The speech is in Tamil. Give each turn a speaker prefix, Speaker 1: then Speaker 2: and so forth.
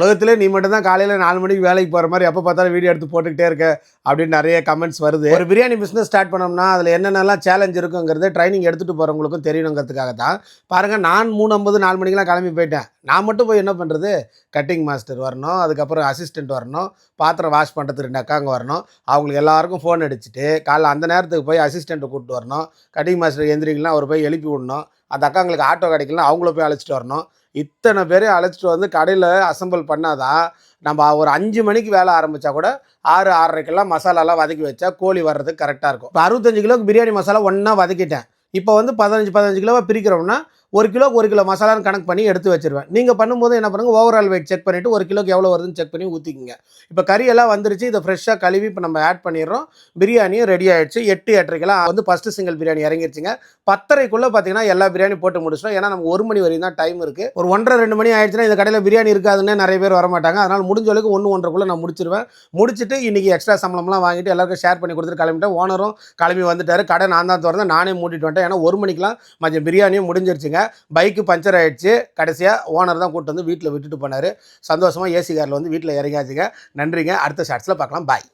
Speaker 1: உலகத்திலே நீ மட்டும் தான் காலையில் நாலு மணிக்கு வேலைக்கு போகிற மாதிரி எப்போ பார்த்தாலும் வீடியோ எடுத்து போட்டுக்கிட்டே இருக்க அப்படின்னு நிறைய கமெண்ட்ஸ் வருது. ஒரு பிரியாணி பிஸ்னஸ் ஸ்டார்ட் பண்ணோம்னா அதில் என்னென்னலாம் சேலஞ்ச் இருக்குங்கிறது ட்ரைனிங் எடுத்துகிட்டு போகிறவங்களுக்கும் தெரியணுங்கிறதுக்காக தான் பாருங்கள் நான் மூணு ஐம்பது நாலு மணிக்கெலாம் கிளம்பி போயிட்டேன். நான் மட்டும் போய் என்ன பண்ணுறது கட்டிங் மாஸ்டர் வரணும் அதுக்கப்புறம் அசிஸ்டன்ட் வரணும் பாத்திரம் வாஷ் பண்ணுறதுக்கு ரெண்டு அக்காங்க வரணும். அவங்களுக்கு எல்லாருக்கும் ஃபோன் அடிச்சுட்டு காலைல அந்த நேரத்துக்கு போய் அசிஸ்டண்ட்டை கூப்பிட்டு வரணும். கட்டிங் மாஸ்டர் எந்திரிக்கலாம் அவர் போய் எழுப்பி விடணும். அந்த அக்காங்களுக்கு ஆட்டோ கிடைக்கலாம் அவங்கள போய் அழைச்சிட்டு வரணும். இத்தனை பேரையும் அழைச்சிட்டு வந்து கடையில் அசெம்பிள் பண்ணாதான் நம்ம ஒரு அஞ்சு மணிக்கு வேலை ஆரம்பித்தா கூட ஆறு ஆறரைக்கெல்லாம் மசாலாலாம் வதக்கி வச்சா கோழி வர்றதுக்கு கரெக்டாக இருக்கும். இப்போ அறுபத்தஞ்சு கிலோக்கு பிரியாணி மசாலா ஒன்றா வதக்கிட்டேன். இப்போ வந்து பதினஞ்சு பதினஞ்சு கிலோவாக பிரிக்கிறோம்னா ஒரு கிலோக்கு ஒரு கிலோ மசாலான்னு கணக்கு பண்ணி எடுத்து வச்சிருவேன். நீங்கள் பண்ணும்போது என்ன பண்ணுங்கள் ஓவரால் வெயிட் செக் பண்ணிவிட்டு ஒரு கிலோக்கு எவ்வளோ வருதுன்னு செக் பண்ணி ஊற்றிக்கிங்க இப்போ கறியெல்லாம் வந்துருச்சு. இதை ஃப்ரெஷ்ஷாக கழுவி இப்போ நம்ம ஆட் பண்ணிடுறோம். பிரியாணியும் ரெடி ஆகிடுச்சு எட்டு எட்டரைக்கெல்லாம் வந்து ஃபஸ்ட்டு சிங்கிள் பிரியாணி இறங்கிருச்சுங்க. பத்தரைக்குள்ளே பார்த்தீங்கன்னா எல்லா பிரியாணி போட்டு முடிச்சிடும் ஏன்னா நமக்கு ஒரு மணி வரையும் தான் டைம் இருக்குது ஒரு ஒன்றரை ரெண்டு மணி ஆயிடுச்சுன்னா இந்த கடையில் பிரியாணி இருக்காதுன்னு நிறைய பேர் வரமாட்டாங்க. அதனால் முடிஞ்ச அளவுக்கு ஒன்று ஒன்றரைக்குள்ளே நான் முடிச்சிருவேன். முடிச்சுட்டு இன்றைக்கி எக்ஸ்ட்ரா சம்பளம்லாம் வாங்கிட்டு எல்லாருக்கும் ஷேர் பண்ணி கொடுத்துட்டு கிளம்பிட்டேன். ஓனரும் கிளம்பி வந்துட்டாரு. கடை நான் தான் திறந்தேன். நானே மூடிட்டு வந்துட்டேன். ஏன்னா ஒரு மணிக்கெலாம் மஞ்சள் பிரியாணியும் முடிஞ்சிருச்சுங்க. பைக்கு பஞ்சர் ஆயிடுச்சு. கடைசியாக ஓனர் தான் கூட்டு வந்து வீட்டில் விட்டுட்டு போனார். சந்தோஷமாக ஏசி காரில் வந்து வீட்டில் இறங்கியாச்சுங்க. நன்றிங்க. அடுத்த ஷார்ட்ஸில் பார்க்கலாம். பாய்